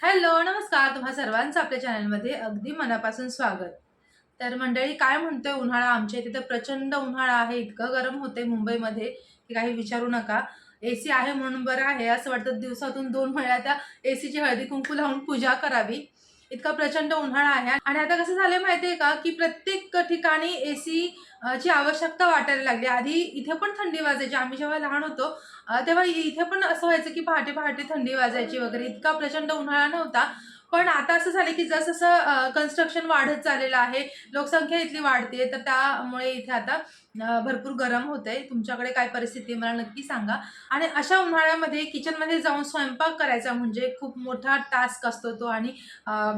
Hello नमस्कार. तुम्हा सर्वांचं आपल्या चॅनलमध्ये अगदी मनापासून स्वागत. तर मंडळी काय म्हणतोय उन्हाळा? आमच्या इथे तर प्रचंड उन्हाळा आहे. इतकं गरम होते मुंबईमध्ये की काही विचारू नका. ए सी आहे म्हणून बरं आहे. असं वाटतं दिवसातून दोन वेळा त्या ए सीची हळदी कुंकू लावून पूजा करावी. इतका प्रचंड उन्हाळा आहे. आणि आता कसं झालं माहितीये का की प्रत्येक ठिकाणी ए सी ची आवश्यकता वाटायला लागली. आधी इथे पण थंडी वाजायची. आम्ही जेव्हा लहान होतो तेव्हा इथे पण असं व्हायचं की पहाटे पहाटे थंडी वाजायची वगैरे. इतका प्रचंड उन्हाळा नव्हता. पण आता असं झालं की जसं कन्स्ट्रक्शन वाढत चाललेलं आहे लोकसंख्या इथली वाढते तर त्यामुळे इथे आता भरपूर गरम होत आहे तुमच्याकडे काय परिस्थिती आहे मला नक्की सांगा. आणि अशा उन्हाळ्यामध्ये किचनमध्ये जाऊन स्वयंपाक करायचा म्हणजे खूप मोठा टास्क असतो तो. आणि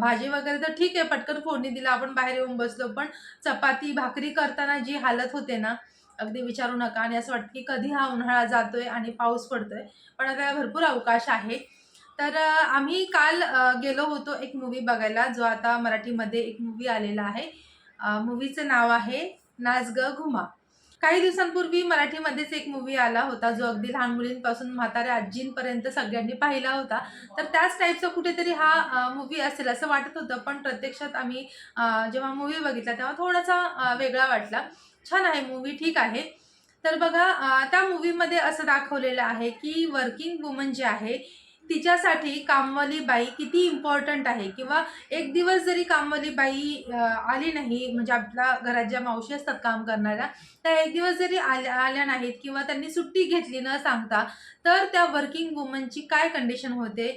भाजी वगैरे तर ठीक आहे पटकन फोडणी दिला आपण बाहेर येऊन बसलो पण चपाती भाकरी करताना जी हालत होते ना अगदी विचारू नका. आणि असं वाटतं की कधी हा उन्हाळा जातोय आणि पाऊस पडतोय. पण आता भरपूर अवकाश आहे. तर आम्ही काल गेलो होतो एक मूवी बघायला जो आता मराठीमध्ये एक मूवी आलेला आहे. मूवीचं नाव आहे नाच ग घुमा. काही दिवसांपूर्वी मराठीमध्येच एक मूवी आला होता जो अगदी लहान मुलींपासून म्हाताऱ्या आजींपर्यंत सगळ्यांनी पाहिला होता. तर त्याच टाईपचा कुठेतरी हा मूवी असेल असं वाटत होतं पण प्रत्यक्षात आम्ही जेव्हा मूवी बघितला तेव्हा थोडासा वेगळा वाटला. छान आहे मूवी ठीक आहे. तर बघा त्या मूवीमध्ये असं दाखवलेलं आहे की वर्किंग वुमन जे आहे तिच्यासाठी कामवाली बाई किती इम्पॉर्टंट आहे? किंवा एक दिवस जरी कामवाली बाई आली नाही म्हणजे आपल्या घरात ज्या मावशी असतात काम करणाऱ्या त्या एक दिवस जरी आल्या आल्या नाहीत किंवा त्यांनी सुट्टी घेतली न सांगता तर त्या वर्किंग वुमनची काय कंडिशन होते?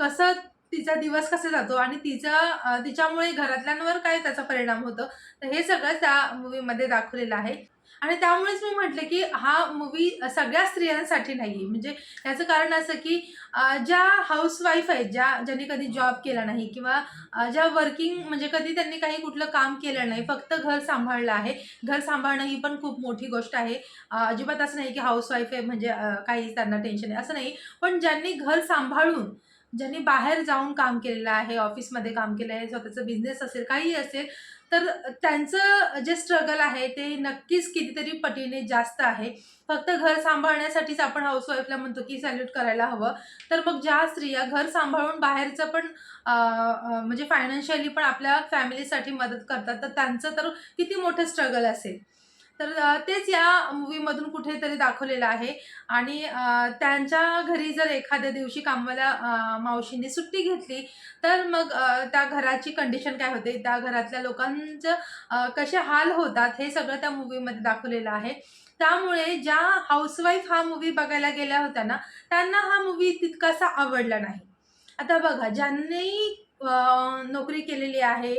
कसं तिचा दिवस कसा जातो? आणि तिचा तिच्यामुळे घरातल्यांवर काय त्याचा परिणाम होतो? तर हे सगळं त्या मूवीमध्ये दाखवलेलं आहे. आणि त्यामुळेच मी म्हटलं की हा मूवी सगळ्या स्त्रियांसाठी नाही म्हणजे याचं कारण असं की ज्या हाऊसवाईफ आहेत ज्या ज्यांनी कधी जॉब केला नाही किंवा ज्या वर्किंग म्हणजे कधी त्यांनी काही कुठलं काम केलं नाही फक्त घर सांभाळलं आहे. घर सांभाळणं ही पण खूप मोठी गोष्ट आहे. अजिबात असं नाही की हाऊसवाईफ आहे म्हणजे काही त्यांना टेन्शन आहे असं नाही. पण ज्यांनी घर सांभाळून ज्यांनी बाहेर जाऊन काम केलेलं आहे ऑफिसमध्ये काम केलं आहे स्वतःचं बिझनेस असेल काही असेल तर त्यांचं जे स्ट्रगल आहे ते नक्कीच कितीतरी पटीने जास्त आहे. फक्त घर सांभाळण्यासाठीच आपण हाऊसवाईफला म्हणतो की सॅल्यूट करायला हवं. तर मग ज्या स्त्रिया घर सांभाळून बाहेरचं पण म्हणजे फायनान्शियली पण आपल्या फॅमिलीसाठी मदत करतात तर त्यांचं तर किती मोठं स्ट्रगल असेल. तर तेच या मूवीमधून कुठेतरी दाखवलेलं आहे. आणि त्यांच्या घरी जर एखाद्या दिवशी कामवाल्या मावशींनी सुट्टी घेतली तर मग त्या घराची कंडिशन काय होते? त्या घरातल्या लोकांचं कसे हाल होतात? हे सगळं त्या मूवीमध्ये दाखवलेलं आहे. त्यामुळे ज्या हाऊसवाईफ हा मूवी बघायला गेल्या होत्या ना त्यांना हा मूवी तितकासा आवडला नाही. आता बघा ज्यांनी नोकरी केलेली आहे.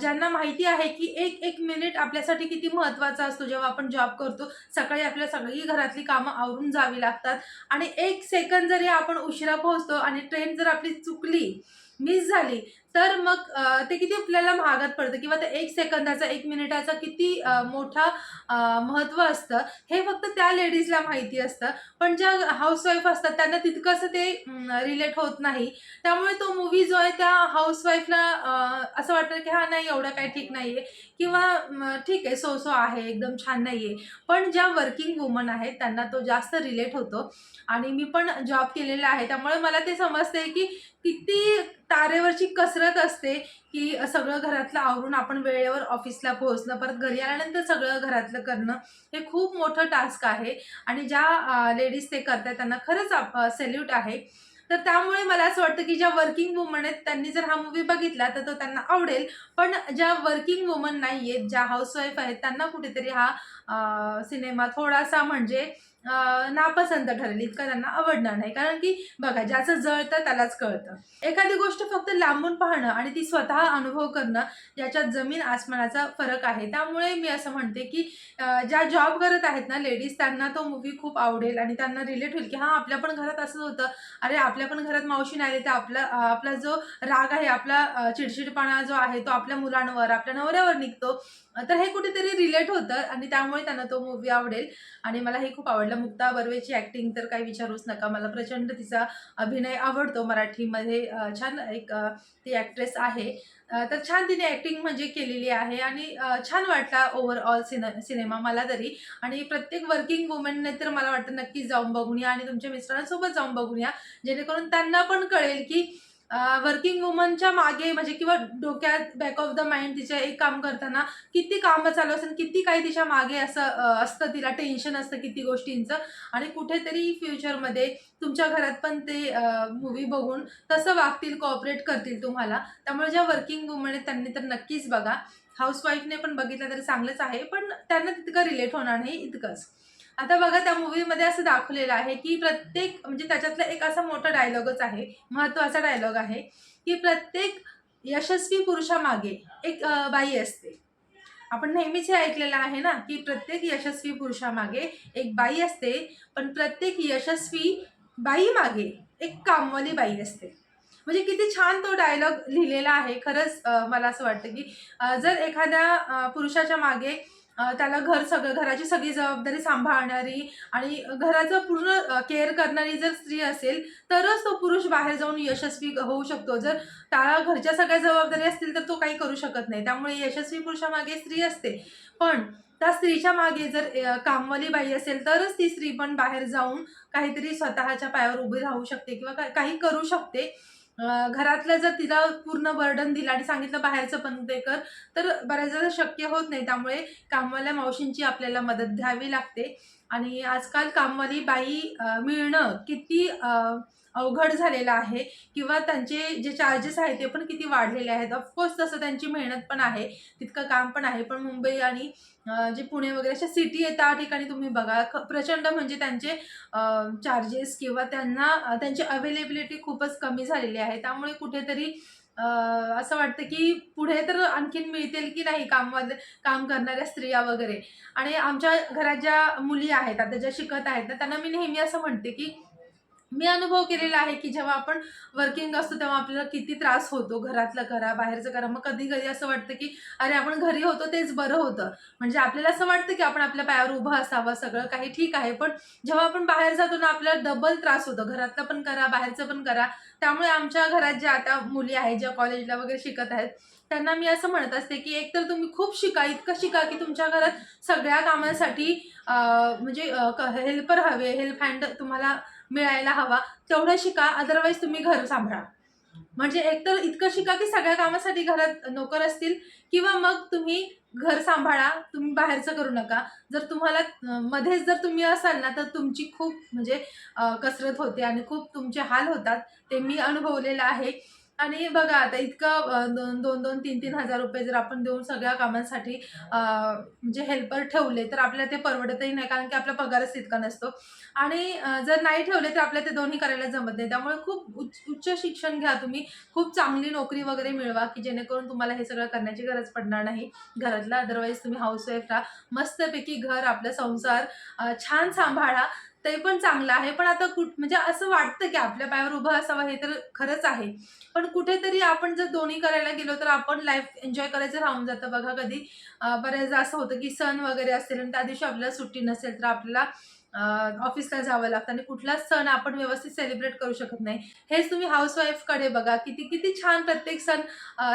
ज्यांना माहिती आहे की एक एक मिनिट आपल्यासाठी किती महत्त्वाचा असतो जेव्हा आपण जॉब करतो. सकाळी आपल्या सगळी घरातली कामं आवरून जावी लागतात. आणि एक सेकंद जरी आपण उशिरा पोहोचतो आणि ट्रेन जर आपली चुकली मिस झाली तर मग ते किती आपल्याला महागात पडतं किंवा त्या एक सेकंदाचा एक मिनिटाचा किती मोठा महत्त्व असतं हे फक्त त्या लेडीजला माहिती असतं. पण ज्या हाऊसवाईफ असतात त्यांना तितकंसं ते रिलेट होत नाही. त्यामुळे तो मूवी जो आहे त्या हाऊसवाईफला असं वाटतं की हा नाही एवढं काही ठीक नाही आहे किंवा ठीक आहे सो सो आहे एकदम छान नाही आहे पण ज्या वर्किंग वुमन आहेत त्यांना तो जास्त रिलेट होतो. आणि मी पण जॉब केलेला आहे त्यामुळे मला ते समजते की किती तारेवरची कसरत असते की सगळं घरातलं आवरून आपण वेळेवर ऑफिसला पोहोचलं परत घरी आल्यानंतर सगळं घरातलं करणं हे खूप मोठं टास्क आहे. आणि ज्या लेडीज ते करतात त्यांना खरंच सेल्यूट आहे. तर त्यामुळे मला असं वाटतं की ज्या वर्किंग वुमन आहेत त्यांनी जर हा मूवी बघितला तर तो त्यांना आवडेल. पण ज्या वर्किंग वुमन नाही आहेत ज्या हाऊसवाईफ आहेत त्यांना कुठेतरी हा सिनेमा थोडासा म्हणजे नापसंत ठरेल इतका त्यांना आवडणार नाही. कारण की बघा ज्याचं जळतं त्यालाच कळतं. एखादी गोष्ट फक्त लांबून पाहणं आणि ती स्वतः अनुभव करणं याच्यात जमीन आसमानाचा फरक आहे. त्यामुळे मी असं म्हणते की ज्या जॉब करत आहेत ना लेडीज त्यांना तो मूवी खूप आवडेल आणि त्यांना रिलेट होईल की हां आपल्या पण घरात असंच होतं. अरे आपल्या पण घरात मावशी नाही आली तर आपला आपला जो राग आहे आपला चिडचिडपणा जो आहे तो आपल्या मुलांवर आपल्या नवऱ्यावर निघतो. तर हे कुठेतरी रिलेट होतं आणि त्यामुळे त्यांना तो मूवी आवडेल आणि मला हे खूप आवडलं. मुक्ता बर्वेची ॲक्टिंग तर काही विचारूच नका. मला प्रचंड तिचा अभिनय आवडतो मराठीमध्ये. छान एक ती ॲक्ट्रेस आहे. तर छान तिने ॲक्टिंग म्हणजे केलेली आहे आणि छान वाटला ओव्हरऑल सिने सिनेमा मला तरी. आणि प्रत्येक वर्किंग वुमनने तर मला वाटतं नक्कीच जाऊन बघून या आणि तुमच्या मिस्टरांसोबत जाऊन बघून या. जेणेकरून त्यांना पण कळेल की वर्किंग वुमनच्या मागे म्हणजे किंवा डोक्यात बॅक ऑफ द माइंड तिच्या एक काम करताना किती कामं चालू असतात किती काही तिच्यामागे असं असतं तिला टेन्शन असतं किती गोष्टींचं. आणि कुठेतरी फ्युचरमध्ये तुमच्या घरात पण ते मूवी बघून तसं वागतील कॉपरेट करतील तुम्हाला. त्यामुळे ज्या वर्किंग वुमन आहेत त्यांनी तर नक्कीच बघा. हाऊसवाईफने पण बघितलं तरी चांगलंच आहे पण त्यांना तितकं रिलेट होणार नाही इतकंच. आता बघा त्या मूवीमध्ये असं दाखवलेलं आहे की प्रत्येक म्हणजे त्याच्यातला एक असा मोठा डायलॉगच आहे महत्त्वाचा डायलॉग आहे की प्रत्येक यशस्वी पुरुषामागे एक बाई असते. आपण नेहमीच हे ऐकलेलं आहे ना की प्रत्येक यशस्वी पुरुषामागे एक बाई असते पण प्रत्येक यशस्वी बाई मागे एक कामवाली बाई असते. म्हणजे किती छान तो डायलॉग लिहिलेला आहे. खरंच मला असं वाटतं की जर एखाद्या पुरुषाच्या मागे त्याला घर सगळं घराची सगळी जबाबदारी सांभाळणारी आणि घराचं पूर्ण केअर करणारी जर स्त्री असेल तरच तो पुरुष बाहेर जाऊन यशस्वी होऊ शकतो. जर त्याला घरच्या सगळ्या जबाबदारी असतील तर तो काही करू शकत नाही. त्यामुळे यशस्वी पुरुषामागे स्त्री असते. पण त्या स्त्रीच्या मागे जर कामवाली बाई असेल तरच ती स्त्री पण बाहेर जाऊन काहीतरी स्वतःच्या पायावर उभी राहू शकते किंवा काही करू शकते. घरातलं जर तिला पूर्ण बर्डन दिलं आणि सांगितलं बाहेरचं पण ते कर तर बऱ्याचदा शक्य होत नाही. त्यामुळे कामवाल्या मावशींची आपल्याला मदत घ्यावी लागते. आणि आजकाल कामवाली बाई मिळणं किती अवघड झालेलं आहे किंवा त्यांचे जे चार्जेस आहेत ते पण किती वाढलेले आहेत. ऑफकोर्स तसं त्यांची मेहनत पण आहे तितकं काम पण आहे. पण मुंबई आणि जे पुणे वगैरे अशा सिटी आहे त्या ठिकाणी तुम्ही बघा ख- प्रचंड म्हणजे त्यांचे चार्जेस किंवा त्यांना त्यांची अवेलेबिलिटी खूपच कमी झालेली आहे. त्यामुळे कुठेतरी असं वाटतं की पुढे तर आणखीन मिळतील की नाही काममध्ये काम करणाऱ्या स्त्रिया वगैरे. आणि आमच्या घरात ज्या मुली आहेत आता ज्या शिकत आहेत ना त्यांना मी नेहमी असं म्हणते की मी अनुभव केलेला आहे की जेव्हा आपण वर्किंग असतो तेव्हा आपल्याला किती त्रास होतो घरातलं करा बाहेरचं करा. मग कधी कधी असं वाटतं की अरे आपण घरी होतो तेच बरं होतं. म्हणजे आपल्याला असं वाटतं की आपण आपल्या पायावर उभं असावं सगळं काही ठीक आहे. पण जेव्हा आपण बाहेर जातो ना आपल्याला डबल त्रास होतो. घरातलं पण करा बाहेरचं पण करा. त्यामुळे आमच्या घरात ज्या आता मुली आहेत ज्या कॉलेजला वगैरे शिकत आहेत त्यांना मी असं म्हणत असते की एकतर तुम्ही खूप शिका इतकं शिका की तुमच्या घरात सगळ्या कामांसाठी म्हणजे हेल्पर हवे. हेल्प हँड तुम्हाला मिळायला हवा तेवढं शिका अदरवाईज तुम्ही घर सांभाळा. म्हणजे एकतर इतकं शिका की सगळ्या कामासाठी घरात नोकर असतील किंवा मग तुम्ही घर सांभाळा तुम्ही बाहेरचं करू नका. जर तुम्हाला मध्येच जर तुम्ही असाल ना तर तुमची खूप म्हणजे कसरत होते आणि खूप तुमचे हाल होतात ते मी अनुभवलेलं आहे. आणि बघा आता इतकं दोन दोन दोन तीन तीन हजार रुपये जर आपण देऊन सगळ्या कामांसाठी म्हणजे हेल्पर ठेवले तर आपल्याला ते परवडतही नाही कारण की आपला पगारच तितका नसतो. आणि जर नाही ठेवले तर आपल्याला ते दोन्ही करायला जमत नाही. त्यामुळे खूप उच्च उच्च शिक्षण घ्या तुम्ही. खूप चांगली नोकरी वगैरे मिळवा की जेणेकरून तुम्हाला हे सगळं करण्याची गरज पडणार नाही. घरातला अदरवाईज तुम्ही हाऊसवाईफ राहा. मस्तपैकी घर आपला संसार छान सांभाळा. ते पण चांगलं आहे. पण आता कुठ म्हणजे असं वाटतं की आपल्या पायावर उभं असावं हे तर खरंच आहे. पण कुठेतरी आपण जर दोन्ही करायला गेलो तर आपण लाईफ एन्जॉय करायचं राहून जातं बघा कधी. बऱ्याचदा असं होतं की सण वगैरे असेल आणि त्या दिवशी आपल्याला सुट्टी नसेल तर आपल्याला ऑफिसला जावं लागतं आणि कुठलाच सण आपण व्यवस्थित सेलिब्रेट करू शकत नाही. हेच तुम्ही हाऊसवाईफकडे बघा किती किती छान प्रत्येक सण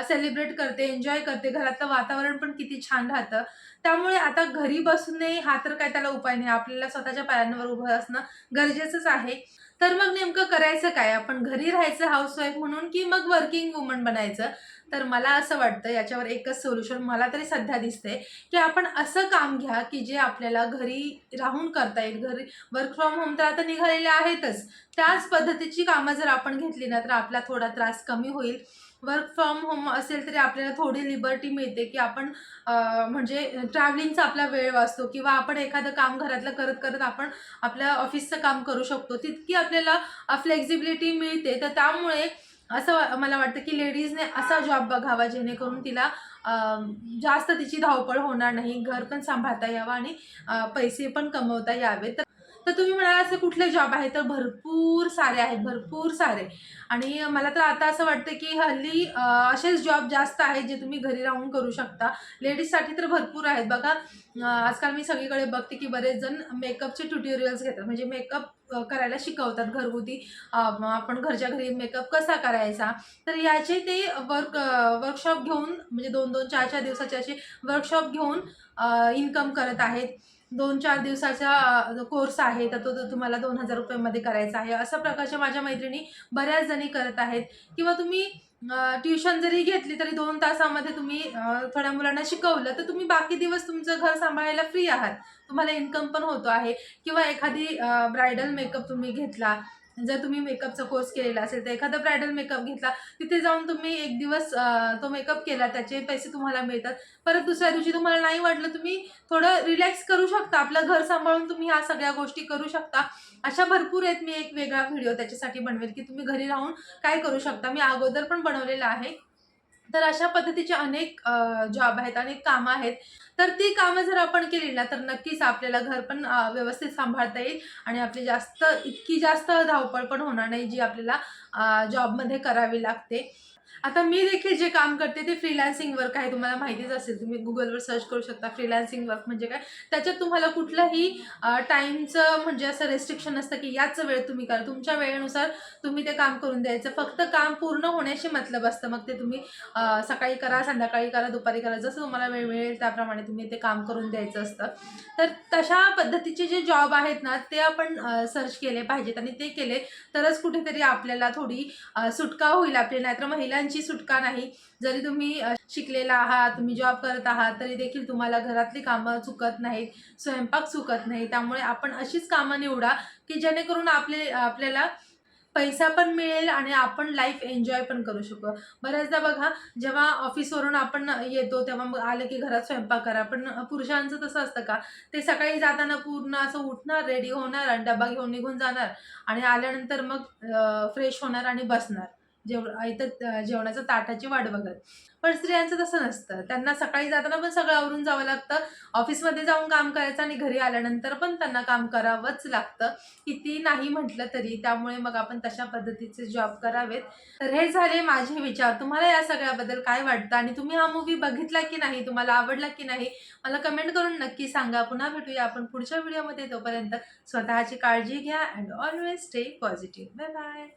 सेलिब्रेट करते एन्जॉय करते. घरातलं वातावरण पण किती छान राहतं. त्यामुळे आता घरी बसून हा तर काय त्याला उपाय नाही. आपल्याला स्वतःच्या पायांवर उभं असणं गरजेचंच आहे. तर मग नेमकं करायचं काय? आपण घरी राहायचं हाऊसवाईफ म्हणून की मग वर्किंग वुमन बनायचं? तर मला असं वाटतं याच्यावर एकच सोल्युशन मला तरी सध्या दिसते की आपण असं काम घ्या की जे आपल्याला घरी राहून करता येईल. घरी वर्क फ्रॉम होम तर आता निघालेले आहेतच. त्याच पद्धतीची कामं जर आपण घेतली ना तर आपला थोडा त्रास कमी होईल. वर्क फ्रॉम होम असेल तरी आपल्याला थोडी लिबर्टी मिळते की आपण म्हणजे ट्रॅव्हलिंगचा आपला वेळ वाचतो किंवा आपण एखादं काम घरातलं करत करत आपण आपल्या ऑफिसचं काम करू शकतो. तितकी आपल्याला फ्लेक्झिबिलिटी मिळते. तर त्यामुळे असं मला वाटतं की लेडीजने असा जॉब बघावा जेणेकरून तिला जास्त तिची धावपळ होणार नाही. घर पण सांभाळता यावं आणि पैसे पण कमवता यावेत. तर तर तुम्ही म्हणाल असे कुठले जॉब आहेत? तर भरपूर सारे आहेत भरपूर सारे. आणि मला तर आता असं वाटतं की हल्ली असेच जॉब जास्त आहेत जे तुम्ही घरी राहून करू शकता. लेडीजसाठी तर भरपूर आहेत. बघा आजकाल मी सगळीकडे बघते की बरेच जण मेकअपचे ट्युटोरियल्स घेतात. म्हणजे मेकअप करायला शिकवतात घरगुती. आपण घरच्या घरी मेकअप कसा करायचा? तर याचे ते वर्क वर्कशॉप घेऊन म्हणजे दोन दोन चार चार दिवसाचे असे वर्कशॉप घेऊन इन्कम करत आहेत. दोन चार दिवसाचा कोर्स आहे तर तो तुम्हाला दोन हजार रुपयामध्ये करायचा आहे. अशा प्रकारच्या माझ्या मैत्रिणी बऱ्याच जणी करत आहेत. किंवा तुम्ही ट्युशन जरी घेतली तरी दोन तासामध्ये तुम्ही थोड्या मुलांना शिकवलं तर तुम्ही बाकी दिवस तुमचं घर सांभाळायला फ्री आहात. तुम्हाला इन्कम पण होतो आहे. किंवा एखादी ब्रायडल मेकअप तुम्ही घेतला जर तुम्ही मेकअपचा कोर्स केलेला असेल तर एखादा ब्रायडल मेकअप घेतला तिथे जाऊन तुम्ही एक दिवस तो मेकअप केला त्याचे पैसे तुम्हाला मिळतात. परत दुसऱ्या दिवशी तुम्हाला नाही वाटलं तुम्ही थोडं रिलॅक्स करू शकता. आपलं घर सांभाळून तुम्ही ह्या सगळ्या गोष्टी करू शकता. अशा भरपूर आहेत मी एक वेगळा व्हिडिओ त्याच्यासाठी बनवेल की तुम्ही घरी राहून काय करू शकता. मी अगोदर पण बनवलेला आहे. तर अशा पद्धतीचे अनेक जॉब आहेत अनेक कामं आहेत. तर ती कामं जर आपण केली ना तर नक्कीच आपल्याला घर पण व्यवस्थित सांभाळता येईल आणि आपली जास्त इतकी जास्त धावपळ पण होणार नाही जी आपल्याला जॉबमध्ये करावी लागते. आता मी देखील जे काम करते ते फ्रीलान्सिंग वर्क आहे तुम्हाला माहितीच असेल. तुम्ही गुगलवर सर्च करू शकता फ्रीलान्सिंग वर्क म्हणजे काय? त्याच्यात तुम्हाला कुठलंही टाईमचं म्हणजे असं रेस्ट्रिक्शन असतं की याच वेळ तुम्ही करा. तुमच्या वेळेनुसार तुम्ही ते काम करून द्यायचं. फक्त काम पूर्ण होण्याशी मतलब असतं. मग ते तुम्ही सकाळी करा संध्याकाळी करा दुपारी करा. जसं तुम्हाला वेळ मिळेल त्याप्रमाणे तुम्ही ते काम करून द्यायचं असतं. तर तशा पद्धतीचे जे जॉब आहेत ना ते आपण सर्च केले पाहिजेत. आणि ते केले तरच कुठेतरी आपल्याला थोडी सुटका होईल आपली. नाहीतर महिला त्यांची सुटका नाही. जरी तुम्ही शिकलेला आहात तुम्ही जॉब करत आहात तरी देखील तुम्हाला घरातली कामं चुकत नाहीत स्वयंपाक चुकत नाही. त्यामुळे आपण अशीच कामं निवडा की जेणेकरून आपले आपल्याला पैसा पण मिळेल आणि आपण लाईफ एन्जॉय पण करू शकू. बऱ्याचदा बघा जेव्हा ऑफिसवरून आपण येतो तेव्हा मग आलं की घरात स्वयंपाक करा. पण पुरुषांचं तसं असतं का? ते सकाळी जाताना पूर्ण असं उठणार रेडी होणार आणि डबा घेऊन निघून जाणार आणि आल्यानंतर मग फ्रेश होणार आणि बसणार. जेव इथं जेवणाचं ताटाची वाट बघत. पण स्त्रियांचं तसं नसतं. त्यांना सकाळी जाताना पण सगळं आवरून जावं लागतं. ऑफिसमध्ये जाऊन काम करायचं आणि घरी आल्यानंतर पण त्यांना काम करावंच लागतं. किती नाही म्हटलं तरी त्यामुळे मग आपण तशा पद्धतीचे जॉब करावेत. तर हे झाले माझे विचार. तुम्हाला या सगळ्याबद्दल काय वाटतं? आणि तुम्ही हा मूवी बघितला की नाही? तुम्हाला आवडला की नाही? मला कमेंट करून नक्की सांगा. पुन्हा भेटूया आपण पुढच्या व्हिडिओमध्ये तोपर्यंत स्वतःची काळजी घ्या and always stay positive bye bye